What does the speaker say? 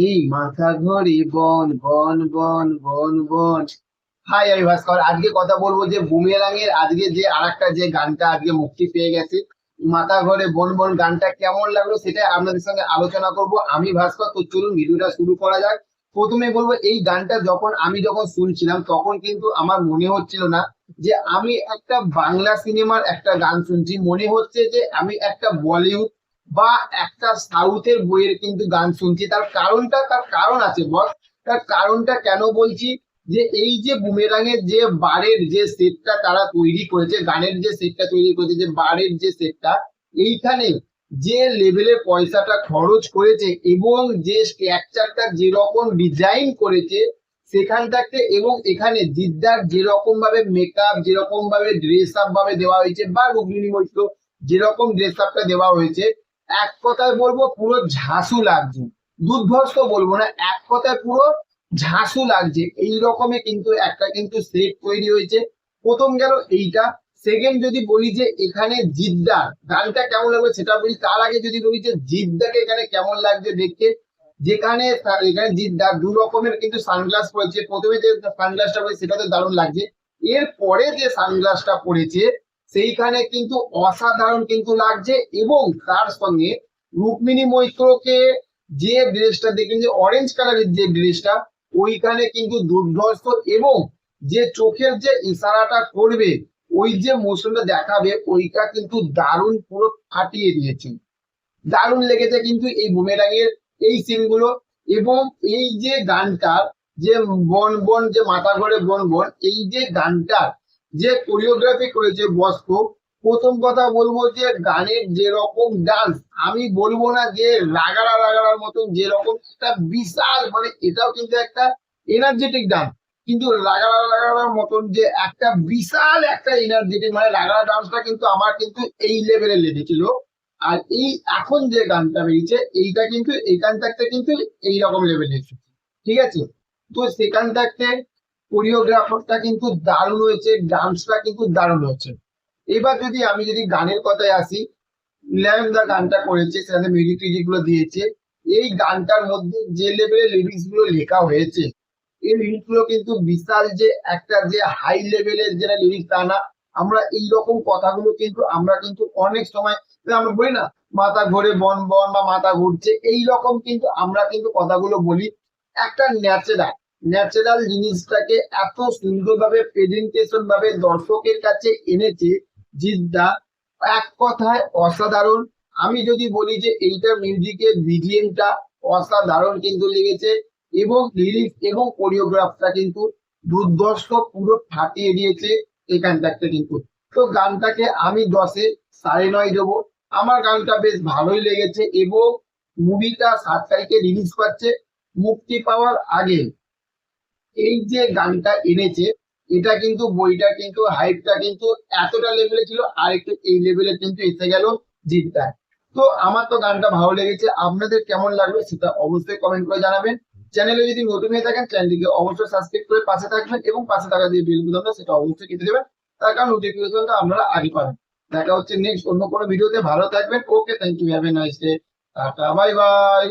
এই মাথা ঘড়ি, বন বন বন বন বন। হাই, আমি ভাস্কর, আজকে কথা বলব যে বুমেরাং এর আজকে যে আরেকটা যে গানটা আজকে মুক্তি পেয়ে গেছে, মাথা ঘরে বন বন গানটা কেমন লাগল সেটা আপনাদের সঙ্গে আলোচনা করব। আমি ভাস্কর, তো চলুন ভিডিওটা শুরু করা যাক। প্রথমে বলব, এই গানটা যখন আমি যখন শুনছিলাম, তখন কিন্তু আমার মনে হচ্ছিল না যে আমি একটা বাংলা সিনেমার একটা গান শুনছি। মনে হচ্ছে যে আমি একটা বলিউড বা একটা সাউথের বইয়ের কিন্তু গান শুনছি। তার কারণটা, তার কারণ আছে বস তার কারণটা কেন বলছি? যে এই যে বুমেরাঙের যে বারের যে সেটটা তারা তৈরি করেছে, গানের যে সেটটা তৈরি করেছে, যে বারের যে সেটটা, এইখানে যে লেভেলের পয়সাটা খরচ করেছে এবং যে স্ট্রাকচারটা যেরকম ডিজাইন করেছে সেখান থাকতে এবং এখানে জিদ্দার যেরকম ভাবে মেকআপ যেরকম ভাবে ড্রেস আপ ভাবে দেওয়া হয়েছে বা রুক্মিণী মৈত্র যেরকম ড্রেস আপটা দেওয়া হয়েছে এক কথায় বলব পুরো ঝাঁসু লাগছে। দুর্ধর্ষ বলব না, এক কথায় পুরো ঝাঁসু লাগছে। এই রকমে কিন্তু একটা কিন্তু সেট তৈরি হয়েছে। প্রথম গেল এইটা। সেকেন্ড যদি বলি যে এখানে জিদ্দার গানটা কেমন লাগবে সেটা বলি, তার আগে যদি বলি যে জিদ্দাকে এখানে কেমন লাগছে দেখতে, যেখানে এখানে জিদ্দার দু রকমের কিন্তু সানগ্লাস পড়েছে প্রথমে যে সানগ্লাসটা পরে সেটা তো দারুণ লাগছে। এর পরে যে সানগ্লাসটা পরেছে সেইখানে কিন্তু অসাধারণ কিন্তু লাগছে এবং তার সঙ্গে রুক্মিণী মৈত্রকে যে ড্রেসটা দেখলেন, যে অরেঞ্জ কালারের যে ড্রেসটা, ওইখানে কিন্তু দুর্ধর্ষ এবং যে চোখের যে ইশারাটা করবে, ওই যে মোশনটা দেখাবে, ওইটা কিন্তু দারুণ পুরো ফাটিয়ে দিয়েছে। দারুণ লেগেছে কিন্তু এই বুমেরাঙের এই সিনগুলো এবং এই যে গানটার যে বন বন, যে মাথা ঘরে বন বন, এই যে গানটার যে কোরিওগ্রাফি করেছে বস্ক, প্রথম কথা বলব যে গানের যেরকম ডান্স আমি বলব না যে রাগাড়া রাগাড়ার মতন যেরকম একটা বিশাল মানে এটাও কিন্তু একটা এনার্জেটিক ডান্স কিন্তু রাগাড়া রাগাড়ার মতন যে একটা বিশাল একটা এনার্জেটিক মানে রাগাড়া ডান্সটা কিন্তু আমার কিন্তু এই লেভেলে লেগেছিল। আর এই এখন যে গানটা বেরিয়েছে, এইটা কিন্তু এইখান থাকতে কিন্তু এইরকম লেভেলে এসেছে। ঠিক আছে? তো সেখান থাকতে কোরিওগ্রাফারটা কিন্তু দারুণ হয়েছে ডান্সটা কিন্তু দারুণ হয়েছে। এবার যদি আমি যদি গানের কথায় আসি দা গানটা করেছে সেখানে মিউজিক টিউজিকগুলো দিয়েছে। এই গানটার মধ্যে যে লেভেলের লিরিক্সগুলো লেখা হয়েছে, এই লিরিক্সগুলো কিন্তু বিশাল যে একটা যে হাই লেভেলের যেটা লিরিক্স তা না। আমরা এই রকম কথাগুলো কিন্তু, আমরা কিন্তু অনেক সময় আমরা বলি না, মাথা ঘুরে বন বন বা মাথা ঘুরছে এই রকম কিন্তু আমরা কিন্তু কথাগুলো বলি একটা ন্যাচারাল ন্যাচারাল জিনিসটাকে এত সুন্দরভাবে প্রেজেন্টেশন ভাবে দর্শকের কাছে এনেছে, জিদ্দা, এক কথায় অসাধারণ। আমি যদি বলি যে এইটার মিউজিকের বিজিএমটা অসাধারণ কিন্তু লেগেছে এবং লিরিক্স এবং কোরিওগ্রাফটা কিন্তু দুর্দর্শ পুরো ফাটিয়ে দিয়েছে এখানটাতে কিন্তু। তো গানটাকে আমি দশে সাড়ে নয় দেবো। আমার গানটা বেশ ভালোই লেগেছে এবং মুভিটা সাত তারিখে রিলিজ পাচ্ছে। মুক্তি পাওয়ার আগে এই যে গানটা এনেছে, এটা কিন্তু বইটা কিন্তু হাইপটা কিন্তু এতটা লেভেলে ছিল, আর একটু এই লেভেলে কিন্তু এসে গেল জিতটা। তো আমার তো গানটা ভালো লেগেছে, আপনাদের কেমন লাগবে সেটা অবশ্যই কমেন্ট করে জানাবেন। চ্যানেলে যদি নতুন হয়ে থাকেন চ্যানেলটিকে অবশ্যই সাবস্ক্রাইব করে পাশে থাকবেন এবং পাশে থাকা যে বিল বুঝাবে সেটা অবশ্যই কেটে দেবেন। তার কারণ নোটিফিকেশনটা আপনারা আগে পাবেন। দেখা হচ্ছে নেক্সট অন্য কোনো ভিডিওতে ভালো থাকবেন। Okay thank you have a nice day tata bye bye